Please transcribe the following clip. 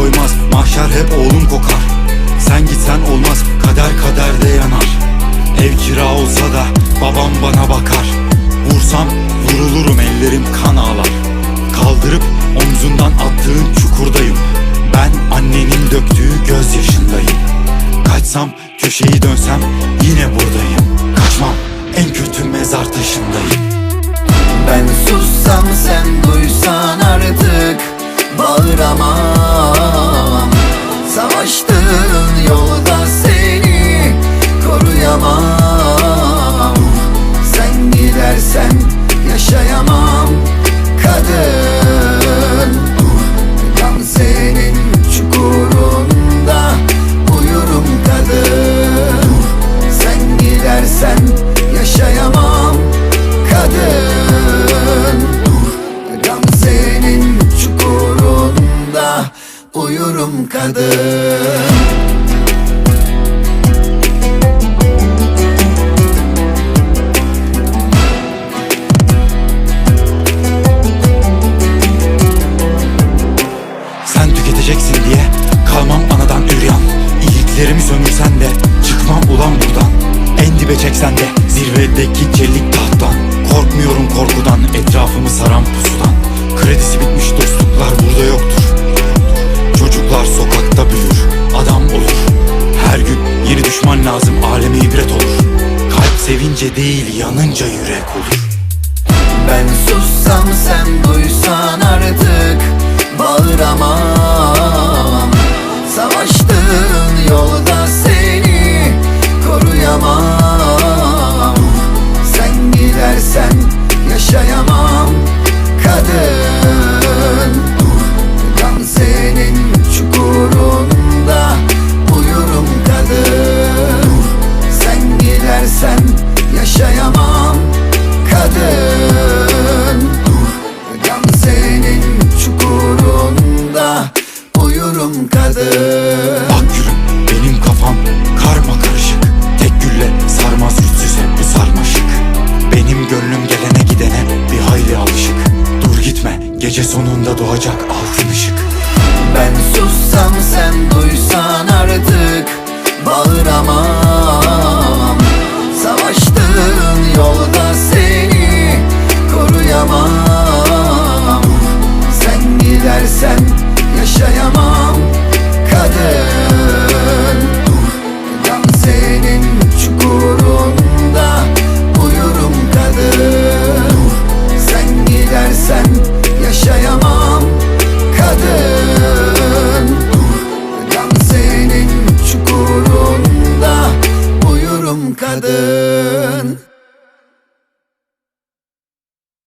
olmaz Mahşer hep oğlum kokar. Sen gitsen olmaz Kader kaderde yanar. Ev kira olsa da babam bana bakar. Vursam vurulurum ellerim kan ağlar. Kaldırıp omzundan attığın çukurdayım. Ben annenin döktüğü gözyaşındayım. Kaçsam köşeyi dönsem yine buradayım. Kaçmam en kötü mezar taşındayım. Ben sussam sen duysan artık Bağıramam kadın Sen tüketeceksin diye kalmam anadan üryan. İyiliklerimi sömürsen de çıkmam ulan buradan. En dibe çeksen de zirvedeki çelik tahttan. Korkmuyorum korkudan etrafımı saran pusudan. Kredisi bitmiş dostluklar yanınca yürek olur. Ben sussam sen duysan artık Bağıramam. Savaştığın yolda seni koruyamam. Sen gidersen yaşayamam kadın gece sonunda doğacak altın ışık. Ben sussam sen duysan The.